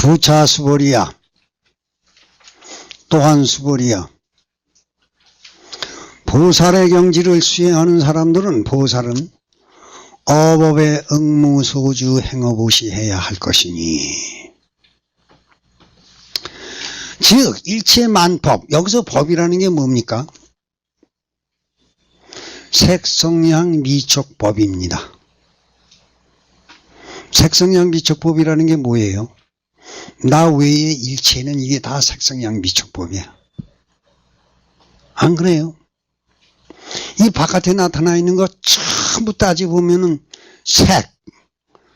부차 수벌이야. 또한 수벌이야. 보살의 경지를 수행하는 사람들은 보살은 어법의 응무소주 행업옷이 해야 할 것이니 즉 일체 만법 여기서 법이라는 게 뭡니까? 색성량 미촉법입니다. 색성량 미촉법이라는 게 뭐예요? 나 외의 일체는 이게 다 색성량 미촉법이야. 안 그래요? 이 바깥에 나타나 있는 거 전부 따져보면은 색,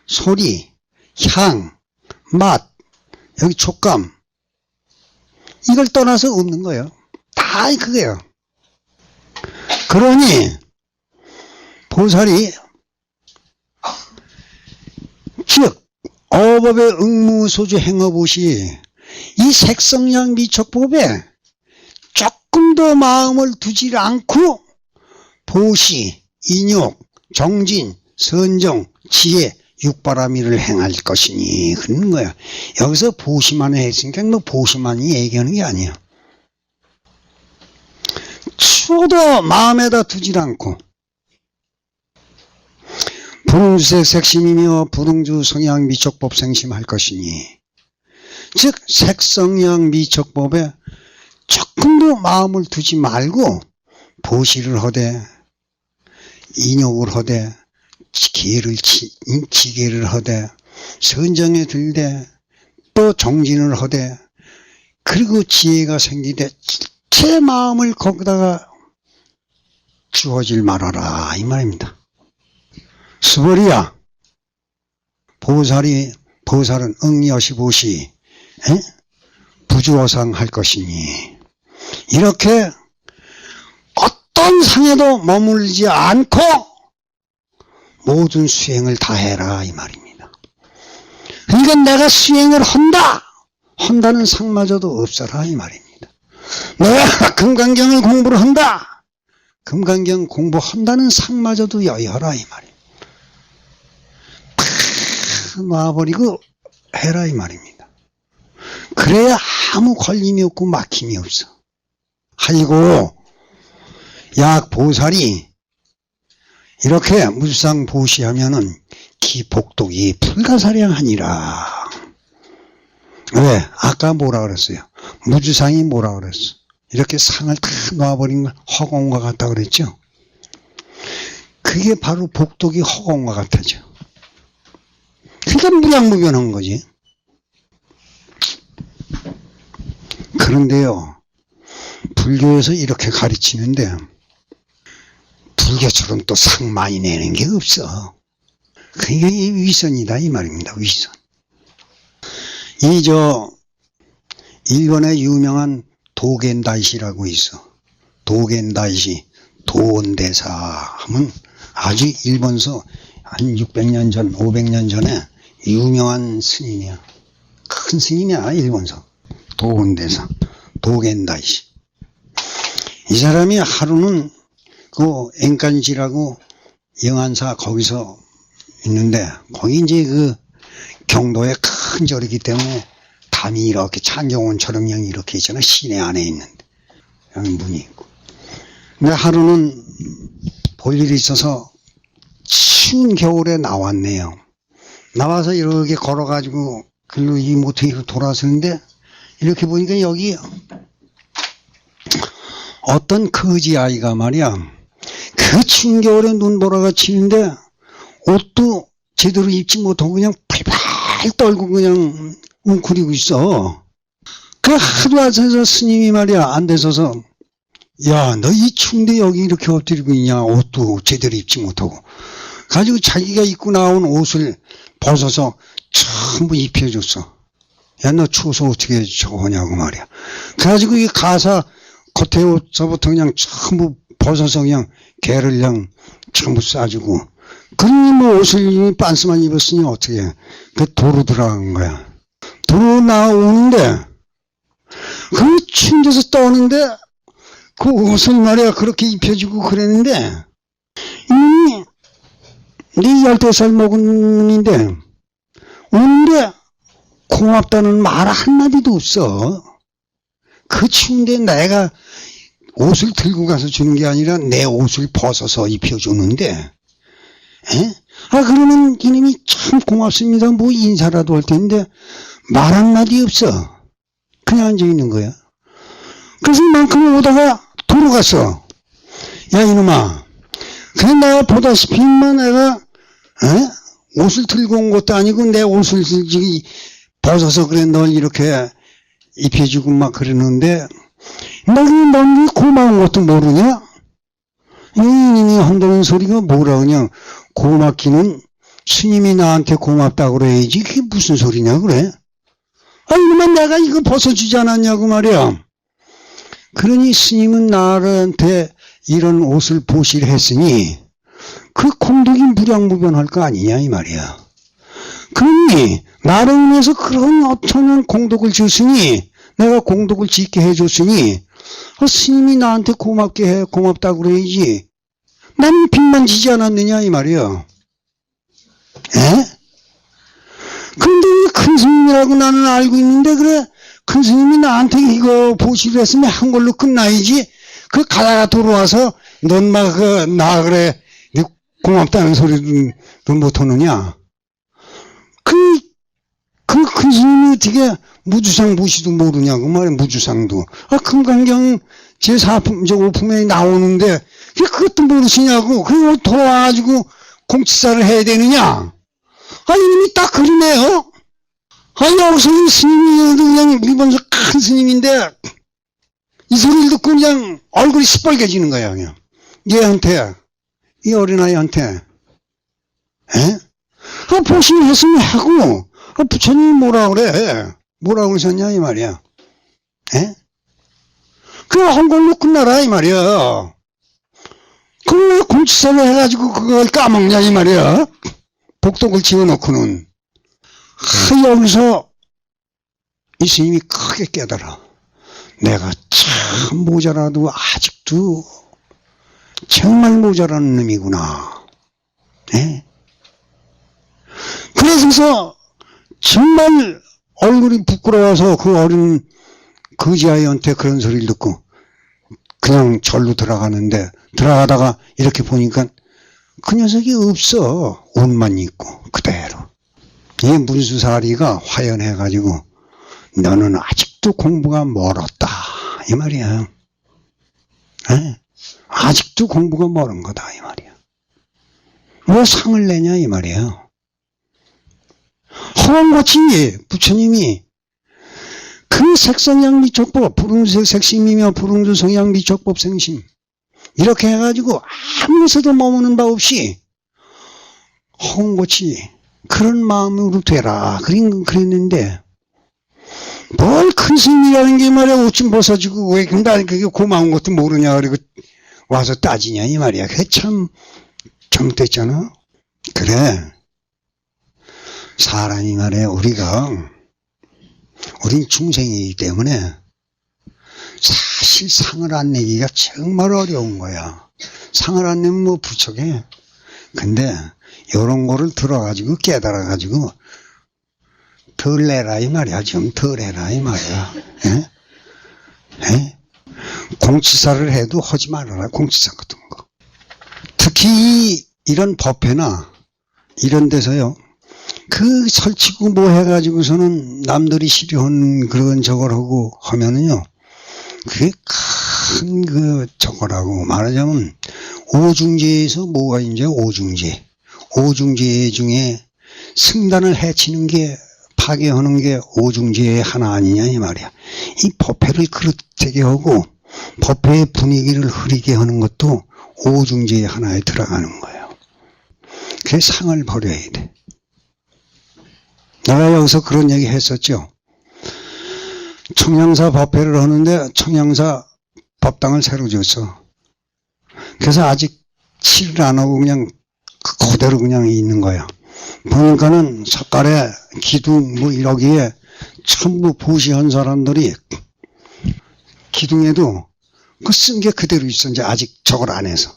소리, 향, 맛, 여기 촉감. 이걸 떠나서 없는 거예요. 다 그거예요. 그러니, 보살이, 즉, 어법의 응무소주 행업옷이 이 색성량 미촉법에 조금 더 마음을 두질 않고 보시, 인욕, 정진, 선정, 지혜, 육바라미를 행할 것이니 그런 거야. 여기서 보시만 했으니까 뭐 보시만이 얘기하는 게 아니야. 추도 마음에다 두질 않고 분홍주색 색심이며 부등주 성향 미촉법 생심할 것이니 즉 색성향 미촉법에 조금도 마음을 두지 말고 보시를 하되 인욕을 치, 기계를 하되 선정에 들되 또 정진을 하되 그리고 지혜가 생기되 제 마음을 거기다가 주어질 말아라 이 말입니다. 수벌이야 보살이 보살은 응여시보시 에? 부주어상 할 것이니 이렇게 어떤 상에도 머물지 않고 모든 수행을 다 해라 이 말입니다. 그러니까 내가 수행을 한다 한다는 상마저도 없어라 이 말입니다. 내가 금강경을 공부를 한다 금강경 공부한다는 상마저도 여여라 이 말입니다. 다 놔버리고 해라 이 말입니다. 그래야 아무 걸림이 없고 막힘이 없어. 하이고 약 보살이 이렇게 무상 보시하면은 기복독이 불가사량하니라. 왜? 아까 뭐라 그랬어요? 무주상이 뭐라 그랬어? 이렇게 상을 다 놔버린 걸 허공과 같다 그랬죠? 그게 바로 복독이 허공과 같아져. 그러니까 무량무변한 거지. 그런데요, 불교에서 이렇게 가르치는데, 불교처럼 또 상 많이 내는 게 없어. 그게 이 위선이다, 이 말입니다, 위선. 이, 저, 일본의 유명한 도겐다이시라고 있어. 도겐다이시, 도원대사 하면 아주 일본서 한 600년 전, 500년 전에 유명한 스님이야. 큰 스님이야, 일본서. 도원대사, 도겐다이시. 이 사람이 하루는 그 앵간지라고 영안사 거기서 있는데 거기 이제 그 경도에 큰 절이기 때문에 담이 이렇게 찬경원처럼 이렇게 있잖아 시내 안에 있는데 여기 문이 있고 근데 하루는 볼 일이 있어서 추운 겨울에 나왔네요 나와서 이렇게 걸어가지고 글로 이 모퉁이로 돌아서는데 이렇게 보니까 여기 어떤 거지 아이가 말이야. 그 추운 겨울에 눈보라가 치는데 옷도 제대로 입지 못하고 그냥 팔팔 떨고 그냥 웅크리고 있어. 그 하도 앉아서 스님이 말이야 앉아서서. 야 너이 추운데 여기 이렇게 엎드리고 있냐? 옷도 제대로 입지 못하고 가지고 자기가 입고 나온 옷을 벗어서 전부 입혀줬어. 야 너 추워서 어떻게 저거 하냐고 말이야. 그래가지고 이 가사 겉에 옷서부터 그냥 전부 벗어서 그냥 개를 그냥 전부 싸주고 그러니 뭐 옷을 빤스만 입었으니 어떻게 해. 그 도로 들어간 거야 도로 나오는데 그 데서 떠오는데 그 옷을 말이야 그렇게 입혀주고 그랬는데 이놈이 네 열대 살 먹은 놈인데 오는데 고맙다는 말 한마디도 없어. 그 추운데 내가 옷을 들고 가서 주는 게 아니라 내 옷을 벗어서 입혀주는데, 에? 아, 그러면 이놈이 참 고맙습니다. 뭐 인사라도 할 텐데, 말 한마디 없어. 그냥 앉아있는 거야. 그래서 이만큼 오다가 돌아갔어. 야, 이놈아. 그냥 내가 보다시피, 뭐 내가, 에? 옷을 들고 온 것도 아니고 내 옷을 벗어서 그래 널 이렇게 입혀주고 막 그러는데, 너는 넌 고마운 것도 모르냐? 이님이 한다는 소리가 뭐라 그냥 고맙기는 스님이 나한테 고맙다고 그래야지 그게 무슨 소리냐 그래? 아 이놈아 내가 이거 벗어주지 않았냐고 말이야. 그러니 스님은 나한테 이런 옷을 보시를 했으니 그 공덕이 무량무변할 거 아니냐 이 말이야. 그러니 나를 위해서 그런 엄청난 공덕을 줬으니 내가 공덕을 짓게 해줬으니 아, 스님이 나한테 고맙게 해 고맙다고 그래야지. 나는 빚만 지지 않았느냐 이 말이야. 에? 근데 이큰 스님이라고 나는 알고 있는데 그래 큰 스님이 나한테 이거 보시를 했으면 한 걸로 끝나야지. 그 가다가 돌아와서 넌 막 그 나 그래 고맙다는 소리도 못 하느냐. 그, 그큰 스님이 어떻게 무주상 무시도 모르냐고 말이야, 무주상도. 아, 금강경 제4품, 저 5품에 나오는데, 그 그것도 모르시냐고. 그리고 돌아와가지고 공치사를 해야 되느냐. 아, 이놈이 딱 그러네요. 아, 여기서 이 스님이 그냥 일본서 큰 스님인데, 이 소리를 듣고 그냥 얼굴이 시뻘개지는 거야, 그냥. 얘한테, 이 어린아이한테. 에? 아, 보시면 했으면 하고, 아, 부처님이 뭐라 그래? 뭐라 그러셨냐, 이 말이야. 에? 그거 한 걸로 끝나라, 이 말이야. 그걸 왜 공치사를 해가지고 그걸 까먹냐, 이 말이야. 복독을 지어놓고는. 하, 여기서 이 스님이 크게 깨달아. 내가 참 모자라도 아직도 정말 모자라는 놈이구나. 예? 그래서 정말 얼굴이 부끄러워서 그 어린 거지아이한테 그런 소리를 듣고 그냥 절로 들어가는데 들어가다가 이렇게 보니까 그 녀석이 없어. 옷만 입고 그대로. 이 문수사리가 화연해가지고 너는 아직도 공부가 멀었다. 이 말이야. 에? 아직도 공부가 멀은 거다. 이 말이야. 뭐 상을 내냐. 이 말이야. 허원같이 부처님이 그 색성양미촉법, 푸른색 색심이며 푸른두 성양미촉법 생심 이렇게 해가지고 아무에서도 머무는 바 없이 허원같이 그런 마음으로 되라 그린 그랬는데 뭘 큰 스님이라는 게 말이야 옷좀 벗어주고 왜 근데 그게 고마운 것도 모르냐 그리고 와서 따지냐 이 말이야. 그게 참 잘못됐잖아. 그래. 사람이 말이야 우리가 우린 중생이기 때문에 사실 상을 안 내기가 정말 어려운 거야. 상을 안 내면 뭐 부족해. 근데 요런 거를 들어가지고 깨달아가지고 덜 내라 이 말이야. 좀 덜 해라 이 말이야. 예? 예? 공치사를 해도 하지 말아라. 공치사 같은 거. 특히 이런 법회나 이런 데서요. 그 설치고 뭐 해가지고서는 남들이 싫어하는 그런 저걸 하고 하면은요. 그게 큰 그 저거라고 말하자면 오중제에서 뭐가 이제 오중제 오중제 중에 승단을 해치는 게 파괴하는 게 오중제의 하나 아니냐 이 말이야. 이 법회를 그렇게 하고 법회의 분위기를 흐리게 하는 것도 오중제의 하나에 들어가는 거예요. 그게 상을 버려야 돼. 내가 여기서 그런 얘기 했었죠. 청양사 법회를 하는데 청양사 법당을 새로 지었어. 그래서 아직 칠을 안 하고 그냥 그대로 그냥 있는 거야. 보니까는 석가래 기둥 뭐 이러기에 전부 보시한 사람들이 기둥에도 그 쓴 게 그대로 있어. 이제 아직 저걸 안 해서.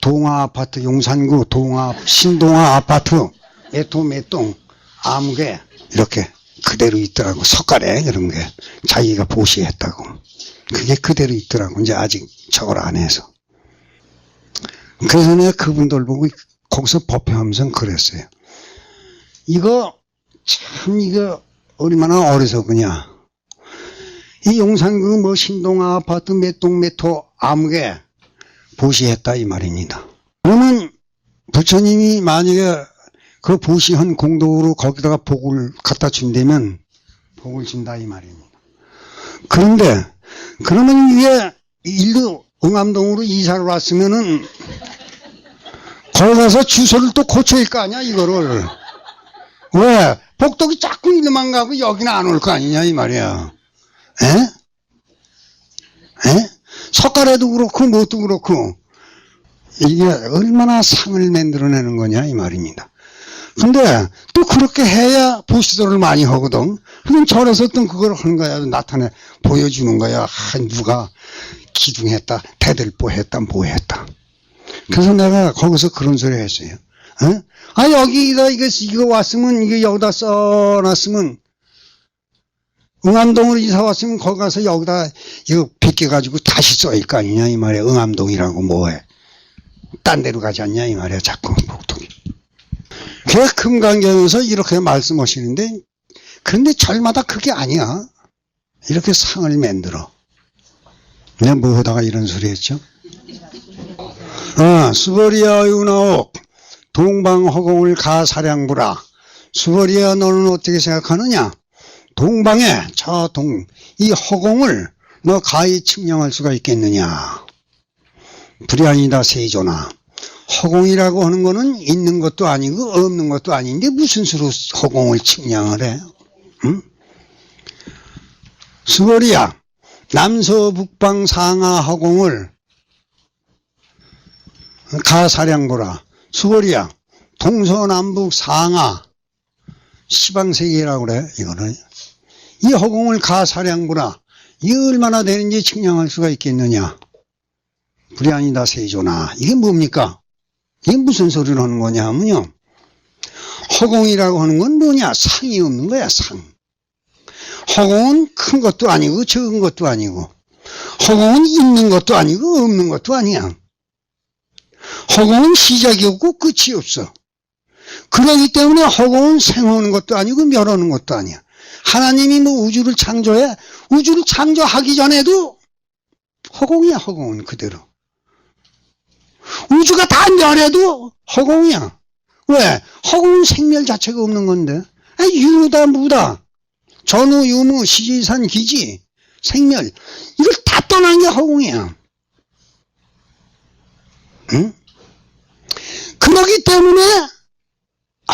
동아 아파트 용산구 동아 신동아 아파트 애토 몇동 아무개 이렇게 그대로 있더라고. 석가래, 그런 게. 자기가 보시했다고. 그게 그대로 있더라고. 이제 아직 저걸 안 해서. 그래서 내가 그분들 보고 거기서 법회하면서 그랬어요. 이거, 참, 이거, 얼마나 어리석으냐. 이 용산 그뭐 신동 아파트 몇 동 몇 호 아무개 보시했다 이 말입니다. 그러면 부처님이 만약에 그 보시한 공덕으로 거기다가 복을 갖다 준다면 복을 준다 이 말입니다. 그런데 그러면 이게 일도 응암동으로 이사를 왔으면은 거기 가서 주소를 또 고쳐야 할거 아니야 이거를 왜 복덕이 자꾸 일만 가고 여기는 안 올 거 아니냐 이 말이야. 에? 에? 석가래도 그렇고 뭣도 그렇고 이게 얼마나 상을 만들어내는 거냐 이 말입니다. 근데 또 그렇게 해야 보시도를 많이 하거든. 그럼 절에서 또 그걸 하는 거야. 나타내 보여주는 거야. 아, 누가 기둥했다, 대들보 했다, 뭐 했다. 그래서 내가 거기서 그런 소리 했어요. 어? 아 여기다 이거 이거 왔으면 이게 여기다 써놨으면 응암동으로 이사 왔으면 거기 가서 여기다 이거 빗겨가지고 다시 써일 거 아니냐 이 말이야. 응암동이라고 뭐해. 딴 데로 가지 않냐 이 말이야. 자꾸 복동이. 그래서 금강경에서 이렇게 말씀하시는데 그런데 절마다 그게 아니야. 이렇게 상을 만들어. 내가 뭐 하다가 이런 소리 했죠? 아, 수버리아 유나옥 동방허공을 가사량부라. 수버리아 너는 어떻게 생각하느냐? 동방에 저 동, 이 허공을 너 가히 측량할 수가 있겠느냐? 불량이다 세조나. 허공이라고 하는 거는 있는 것도 아니고 없는 것도 아닌데 무슨 수로 허공을 측량을 해? 응? 수거리야 남서북방 상하 허공을 가사량보라 수거리야 동서남북 상하 시방세계라고 그래 이거는 이 허공을 가사량보라 이 얼마나 되는지 측량할 수가 있겠느냐 불량이다 세조나 이게 뭡니까 이게 무슨 소리를 하는 거냐 하면요. 허공이라고 하는 건 뭐냐? 상이 없는 거야, 상. 허공은 큰 것도 아니고 적은 것도 아니고 허공은 있는 것도 아니고 없는 것도 아니야. 허공은 시작이 없고 끝이 없어. 그러기 때문에 허공은 생하는 것도 아니고 멸하는 것도 아니야. 하나님이 뭐 우주를 창조해? 우주를 창조하기 전에도 허공이야, 허공은 그대로. 우주가 다 멸해도 허공이야. 왜? 허공은 생멸 자체가 없는 건데. 아, 유다, 무다. 전후, 유무, 시지산, 기지, 생멸. 이걸 다 떠난 게 허공이야. 응? 그러기 때문에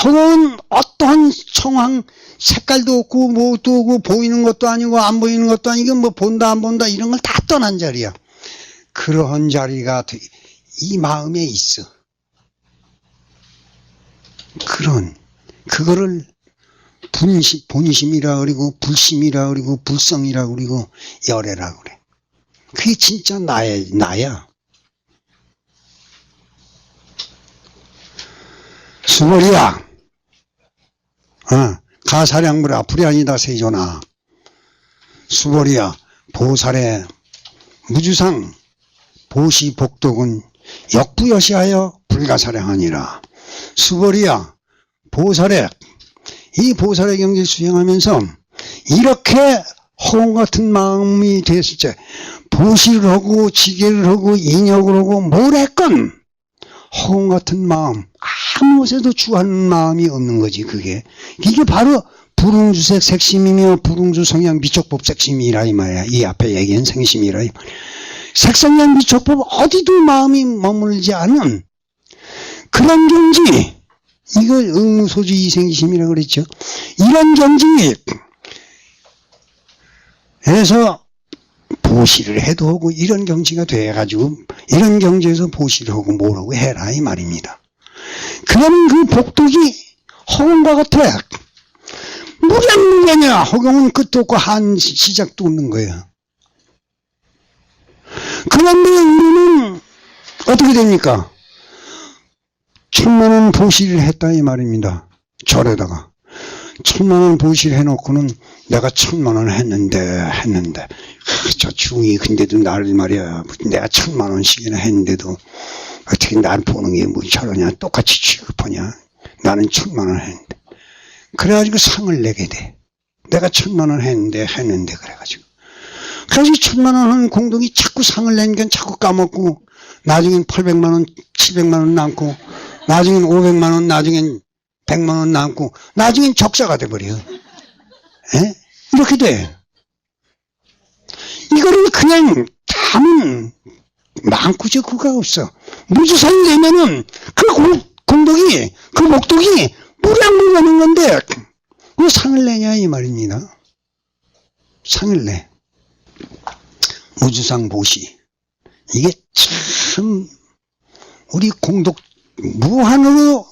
허공은 어떠한 청황, 색깔도 없고, 뭐도 없고, 보이는 것도 아니고, 안 보이는 것도 아니고, 뭐 본다, 안 본다, 이런 걸 다 떠난 자리야. 그러한 자리가 되- 이 마음에 있어. 그런, 그거를 분심, 본심이라 그리고 불심이라 그리고 불성이라 그리고 열애라 그래. 그게 진짜 나야, 나야. 수월이야. 어, 가사량부라 불이아니다 세조나. 수월이야. 보살의 무주상 보시 복덕은 역부여시하여 불가사량하니라. 수벌이야 보살의 이 보살의 경지를 수행하면서 이렇게 허공 같은 마음이 됐을 때 보시를 하고 지게를 하고 인역을 하고 뭘 했건 허공 같은 마음 아무것에도 주하는 마음이 없는 거지 그게. 이게 바로 불응주색 색심이며 불응주 성향 미촉법 색심이라 이 말이야. 이 앞에 얘기한 생심이라 이 말이야 색성량 미촉법 어디도 마음이 머물지 않은 그런 경지. 이걸 의무소주 이생심이라고 그랬죠. 이런 경지 에서 보시를 해도 하고 이런 경지가 돼가지고 이런 경지에서 보시를 하고 뭐라고 해라 이 말입니다 그러면 그 복덕이 허공과 같아 무량무량이야 허공은 끝도 없고 한 시- 시작도 없는 거야 그런데 우리는 어떻게 됩니까? 천만원 보시를 했다 이 말입니다. 절에다가. 천만 원 보실 해놓고는 내가 천만 원 했는데 했는데. 아, 저 중이 근데도 나를 말이야. 내가 천만 원씩이나 했는데도 어떻게 날 보는 게 뭐 저러냐. 똑같이 취급하냐. 나는 천만 원 했는데. 그래가지고 상을 내게 돼. 내가 천만 원 했는데 했는데 그래가지고. 그래서 천만 원 하는 공동이 자꾸 상을 내니까 자꾸 까먹고 나중엔 800만 원 700만 원 남고 나중엔 500만 원 나중엔 100만 원 남고 나중엔 적자가 돼버려. 에? 이렇게 돼. 이거를 그냥 담은 많고 적구가 없어. 무주상이 되면은 그 공, 공덕이 그 목독이 무량무가는 건데 왜 상을 내냐 이 말입니다. 상을 내. 무주상 보시. 이게 참 우리 공덕 무한으로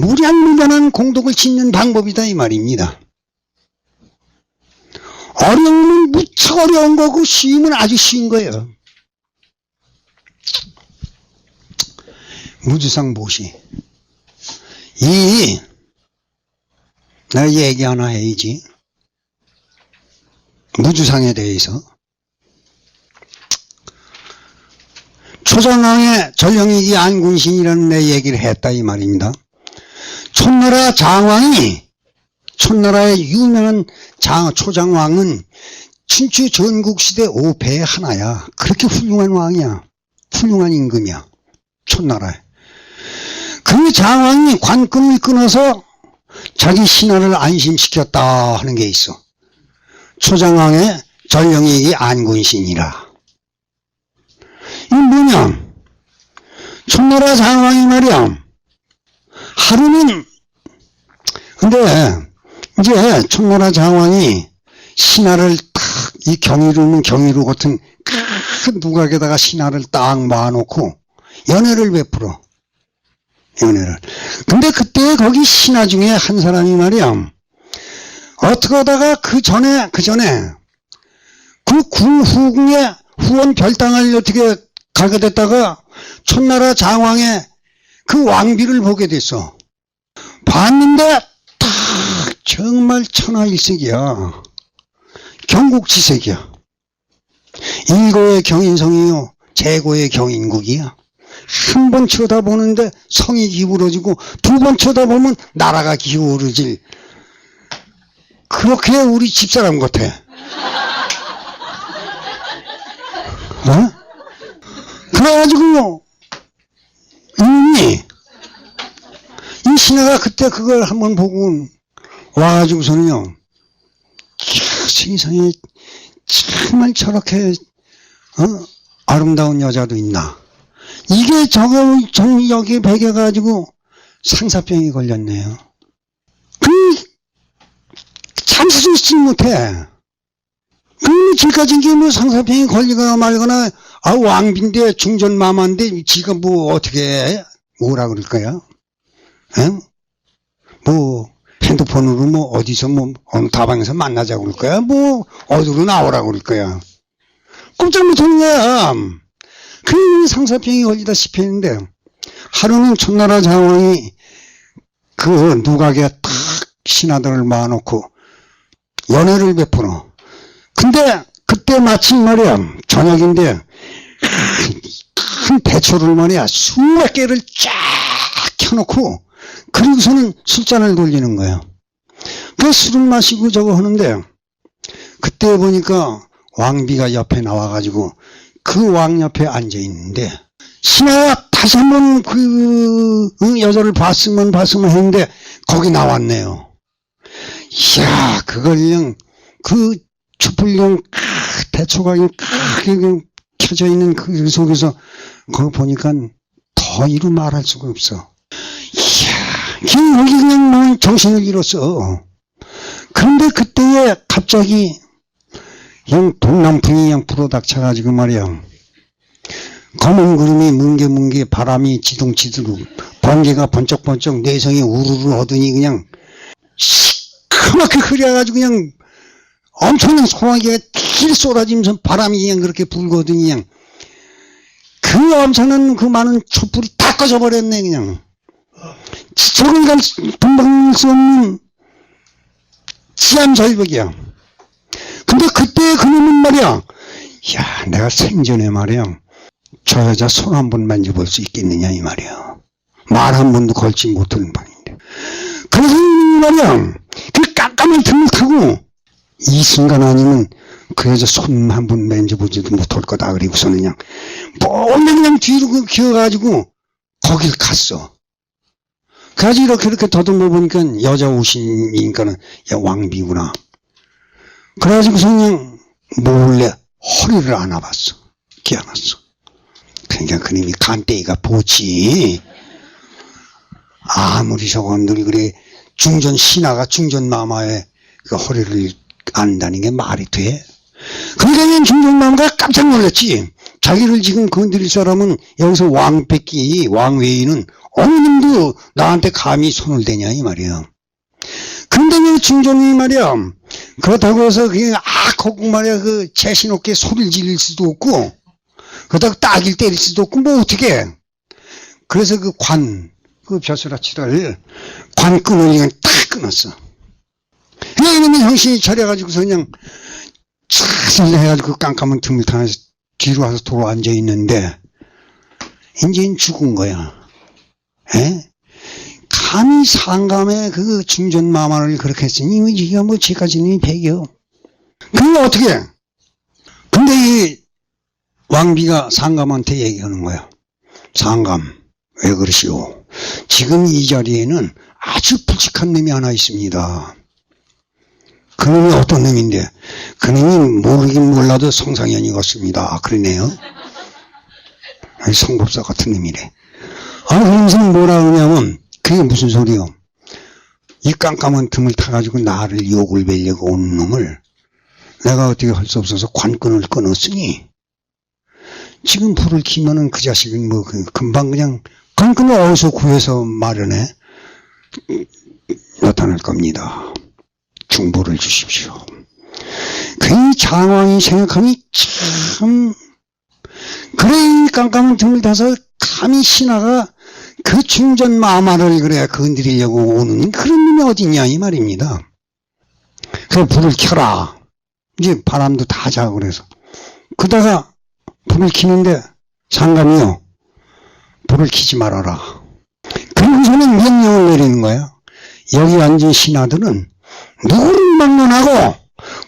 무량무변한 공덕을 짓는 방법이다 이 말입니다. 어려움은 무척 어려운 거고 쉬움은 아주 쉬운 거예요. 무주상 보시 이 내가 얘기 하나 해야지 무주상에 대해서 초장왕의 전령이기 안군신이라는 내 얘기를 했다 이 말입니다. 촌나라 장왕이 촌나라의 유명한 장, 초장왕은 춘추 전국시대 5배 하나야. 그렇게 훌륭한 왕이야. 훌륭한 임금이야. 촌나라에. 그 장왕이 관금을 끊어서 자기 신하를 안심시켰다 하는 게 있어. 초장왕의 전령이기 안군신이라. 이 뭐냐? 촌나라 장왕이 말이야. 하루는, 근데, 이제 촌나라 장왕이 신하를 딱, 이 경이루는 경이루 같은 큰 누각에다가 신하를 딱 모아놓고 연애를 베풀어. 연애를. 근데 그때 거기 신하 중에 한 사람이 말이야. 어떻게 하다가 그 전에, 그 전에, 그 군후궁에 후원 별당을 어떻게 가게 됐다가 촌나라 장왕의 그 왕비를 보게 됐어. 봤는데 딱 정말 천하일색이야. 경국지색이야. 일고의 경인성이요. 제고의 경인국이야. 한 번 쳐다보는데 성이 기울어지고 두 번 쳐다보면 나라가 기울어질 그렇게 우리 집사람 같아. 어? 그래가지고 이놈이 이 신하가 그때 그걸 한번 보고 와가지고서는요 캬, 세상에 정말 저렇게 어? 아름다운 여자도 있나 이게 저거 저 여기 배겨가지고 상사병이 걸렸네요 그 참수를 쓰지 못해 그 지금까지 이게 뭐 상사병이 걸리거나 말거나 아 왕비인데 중전마마인데 지가 뭐 어떻게 해? 뭐라 그럴 거야? 에? 뭐 핸드폰으로 뭐 어디서 뭐 어느 다방에서 만나자 그럴 거야? 뭐 어디로 나오라 그럴 거야? 꼼짝 못하는 거야. 그 상사병이 걸리다시피 했는데 하루는 천나라 장왕이 그 누각에 탁 신하들을 모아놓고 연애를 베풀어. 근데 그때 마침 말이야 저녁인데 큰 대초를 말이야 수백 개를 쫙 켜놓고 그리고서는 술잔을 돌리는 거야. 그 술을 마시고 저거 하는데 그때 보니까 왕비가 옆에 나와가지고 그 왕 옆에 앉아 있는데 신하가 다시 한번 그 응, 여자를 봤으면 봤으면 했는데 거기 나왔네요. 이야 그걸 그냥 그 촛불용 대초가 크게 켜져 있는 그 속에서 그거 보니까 더 이루 말할 수가 없어. 그냥 뭐 잃었어. 그런데 그때에 갑자기 그냥 동남풍이 그냥 불어닥쳐가지고 말이야. 검은 구름이 뭉게뭉게 바람이 지둥지둥 번개가 번쩍번쩍 내성이 우르르 하더니 그냥 시커멓게 흐려가지고 그냥 엄청난 소나기가 길 쏟아지면서 바람이 그냥 그렇게 불거든요. 그냥 그 엄청난 그 많은 촛불이 다 꺼져 버렸네 그냥 수 없는 지안절벽이야. 근데 그때 그놈은 말이야, 야, 내가 생전에 말이야, 저 여자 손 한 번 만져볼 수 있겠느냐, 이 말이야. 말 한 번도 걸지 못하는 방인데. 그래서 이 말이야, 그 깜깜한 틈을 타고, 이 순간 아니면 그 여자 손 한 번 만져보지도 못할 거다. 그리고서는 그냥, 몰래 그냥 뒤로 그 기어가지고, 거길 갔어. 그래가지고 이렇게 이렇게 더듬어 보니까 여자 옷이니까는, 야, 왕비구나. 그래가지고서 그냥 몰래 허리를 안아봤어. 기어났어. 그러니까 그님이 간대기가 보지. 아무리 저건들 그래 중전 신하가 중전 마마의 그 허리를 안다는 게 말이 돼? 그러니까 중전 마마가 깜짝 놀랐지. 자기를 지금 건드릴 사람은 여기서 왕 뺏기 왕 외에는 어느 놈도 나한테 감히 손을 대냐 이 말이야. 근데 그 중전이 말이야. 그렇다고 해서 그냥 악 하고 말이야 그 재신 없게 소리를 지를 수도 없고 그러다가 딱일 때릴 수도 없고 뭐 어떻게 그래서 그 관 그 벼슬아치를 관끈을 그냥 딱 끊었어 그냥 이러면 정신이 차려가지고서 그냥 차슬 해가지고 그 깜깜한 틈을 타서 뒤로 와서 돌아 앉아 있는데 이제는 죽은 거야. 에? 감히 상감에 그 중전 마마를 그렇게 했으니 이가 뭐 제까지는 배겨. 그게 어떻게? 근데 이 왕비가 상감한테 얘기하는 거야. 상감 왜 그러시오? 지금 이 자리에는 아주 굵직한 놈이 하나 있습니다 그 놈이 어떤 놈인데? 그 놈이 모르긴 몰라도 성상현이 같습니다. 그러네요. 아니, 성법사 같은 놈이래. 아 그러면서 뭐라 그러냐면 그게 무슨 소리요? 이 깜깜한 틈을 타가지고 나를 욕을 베려고 오는 놈을 내가 어떻게 할 수 없어서 관건을 끊었으니? 지금 불을 키면은 그 자식은 뭐그 금방 그냥 관건을 어디서 구해서 마련해? 나타날 겁니다. 중보를 주십시오. 그 장왕이 생각하니 참 그래 이 깜깜한 틈을 타서 감히 신하가 그 충전 마마를 그래 건드리려고 오는 그런 놈이 어딨냐 이 말입니다. 그 불을 켜라. 이제 바람도 다 자고 그래서 그다가 불을 켜는데 상감이요 불을 켜지 말아라 그러고서는 명령을 내리는 거야 여기 앉은 신하들은 누구를 막론하고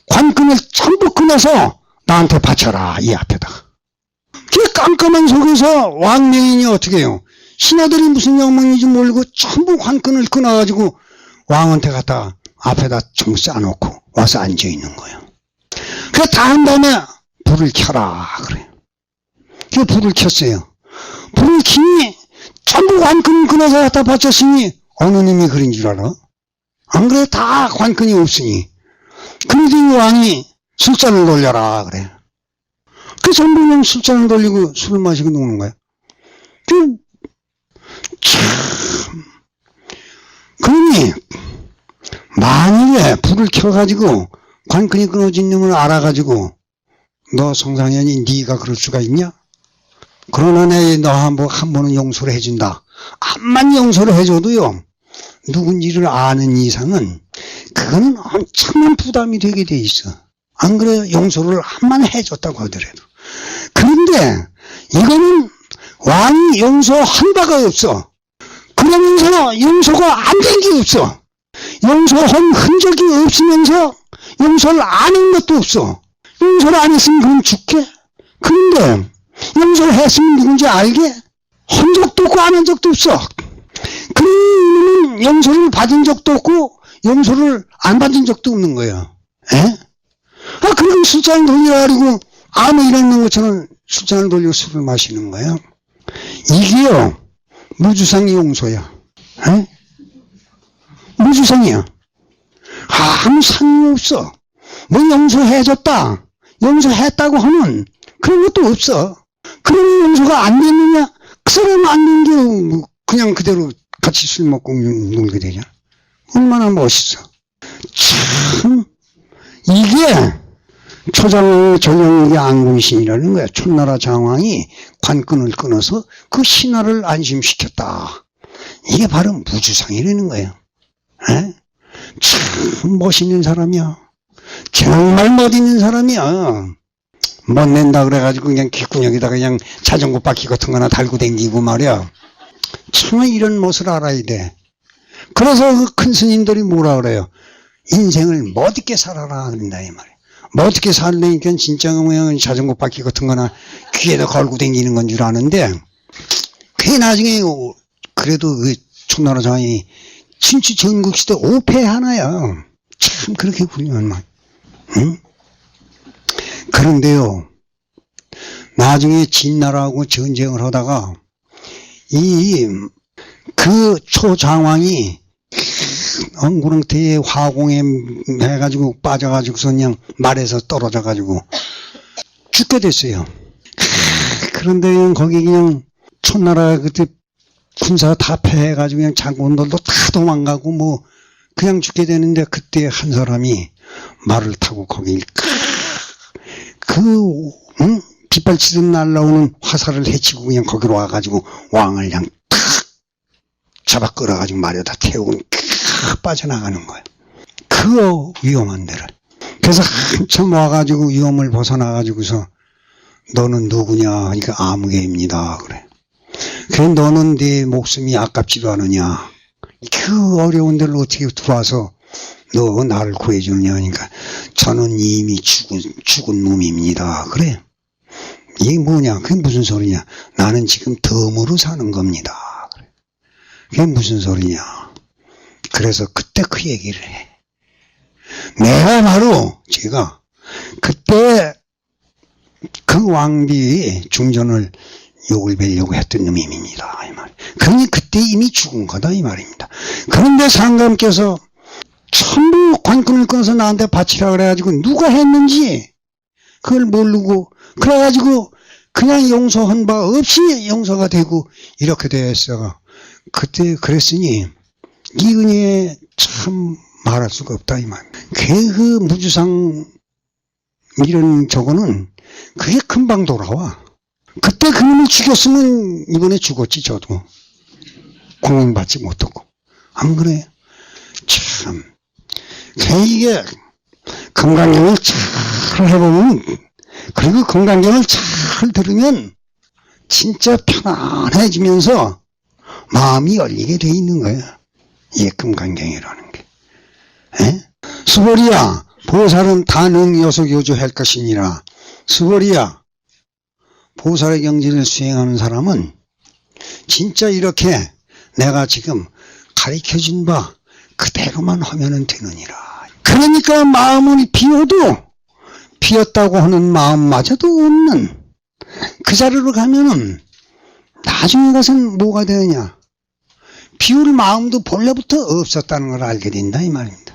관끈을 전부 끊어서 나한테 바쳐라 이 앞에다가 그 깜깜한 속에서 왕명인이 어떻게 해요 신하들이 무슨 영망인지 모르고 전부 관끈을 끊어가지고 왕한테 갖다 앞에다 좀 쌓아놓고 와서 앉아있는 거예요 그 다음 다음에 불을 켜라 그래. 그 불을 켰어요. 불을 키니 전부 관끈 끊어서 갖다 바쳤으니 어느 놈이 그런 줄 알아? 안 그래 다 관끈이 없으니. 이 왕이 술잔을 돌려라 그래. 그 그냥 술잔을 돌리고 술을 마시고 노는 거야. 그 참. 그러니 만일에 불을 켜가지고 관건이 끊어진 놈을 알아가지고 너 성상현이 네가 그럴 수가 있냐? 그러나 내너 한번 한 번은 용서를 해준다. 암만 용서를 해줘도요. 누군지를 아는 이상은 그거는 엄청난 부담이 되게 돼 있어. 안 그래 용서를 한만 해줬다고 하더라도. 그런데 이거는 왕이 용서한 바가 없어. 그러면서 용서가 안 된 게 없어. 용서한 흔적이 없으면서 용서를 안 한 것도 없어. 용서를 안 했으면 그럼 죽게? 그런데 용서를 했으면 누군지 알게? 한 적도 없고 안 한 적도 없어. 그러면 용서를 받은 적도 없고 용서를 안 받은 적도 없는 거야. 에? 아, 그럼 술잔을 돌려가지고 아무 일 없는 것처럼 술잔을 돌리고 술을 마시는 거야. 이게요, 무주상 용서야. 에? 무주상이야. 아무 상이 없어. 뭐 용서해줬다. 용서했다고 하면 그런 것도 없어. 그러면 용서가 안 됐느냐? 그 사람 안 된게뭐 그냥 그대로 같이 술 먹고 놀게 되냐? 얼마나 멋있어. 참 이게 초장의 전령에게 안군신이라는 거야. 촌나라 장왕이 관끈을 끊어서 그 신하를 안심시켰다. 이게 바로 무주상이라는 거예요. 에? 참 멋있는 사람이야. 정말 멋있는 사람이야. 못 낸다 그래가지고 그냥 귓구녕에다가 그냥 자전거 바퀴 같은 거나 달고 댕기고 말이야. 참 이런 멋을 알아야 돼. 그래서 그 큰 스님들이 뭐라 그래요? 인생을 멋있게 살아라 그런다 이 말이야. 멋있게 살려니까 진짜 그냥 자전거 바퀴 같은 거나 귀에다 걸고 댕기는 건 줄 아는데 그게 나중에 그래도 그 청나라 장이 친추 전국시대 5패 하나야. 참 그렇게 훌륭한 말. 응? 그런데요. 나중에 진나라하고 전쟁을 하다가 이 그 초장왕이 엉구렁태에 화공에 해가지고 빠져가지고서 그냥 말에서 떨어져가지고 죽게 됐어요. 그런데 거기 그냥 천나라 그때 군사 다 패해가지고 그냥 장군들도 다 도망가고 뭐 그냥 죽게 되는데 그때 한 사람이 말을 타고 거기 그 응? 빗발치듯 날라오는 화살을 해치고 그냥 거기로 와가지고 왕을 그냥 탁 잡아 끌어가지고 말에다 태우고 탁 빠져나가는 거야. 그 위험한 데를. 그래서 한참 와가지고 위험을 벗어나가지고서 너는 누구냐 하니까 아무개입니다. 그래. 그래 너는 네 목숨이 아깝지도 않으냐. 그 어려운 데를 어떻게 들어와서 너 나를 구해주느냐 하니까 저는 이미 죽은, 죽은 몸입니다. 그래. 이게 뭐냐? 그게 무슨 소리냐? 나는 지금 덤으로 사는 겁니다. 그게 무슨 소리냐? 그래서 그때 그 얘기를 해. 내가 바로 제가 그때 그 왕비의 중전을 욕을 베려고 했던 놈입니다. 이 말. 그러니 그때 이미 죽은 거다 이 말입니다. 그런데 상감께서 전부 관건을 끊어서 나한테 바치라 그래가지고 누가 했는지 그걸 모르고 그래가지고 그냥 용서한 바 없이 용서가 되고 이렇게 됐어. 그때 그랬으니 이 은혜에 참 말할 수가 없다 이 말. 그 무주상 이런 저거는 그게 금방 돌아와. 그때 그놈을 죽였으면 이번에 죽었지 저도. 공헌받지 못하고. 안 그래? 참. 그 이게 건강경을 잘 해보면 그리고 건강경을 잘 들으면 진짜 편안해지면서 마음이 열리게 돼 있는 거야. 이게 금강경이라는 게. 에? 수월이야. 보살은 다능여속요조할 것이니라. 수월이야. 보살의 경지를 수행하는 사람은 진짜 이렇게 내가 지금 가르쳐 준 바 그대로만 하면 되느니라. 그러니까 마음은 비워도 비었다고 하는 마음마저도 없는 그 자리로 가면은 나중에 가서는 뭐가 되느냐. 비울 마음도 본래부터 없었다는 걸 알게 된다 이 말입니다.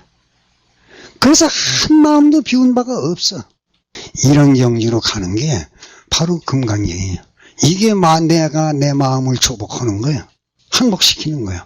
그래서 한 마음도 비운 바가 없어. 이런 경지로 가는 게 바로 금강경이에요. 이게 마, 내가 내 마음을 조복하는 거야. 항복시키는 거야.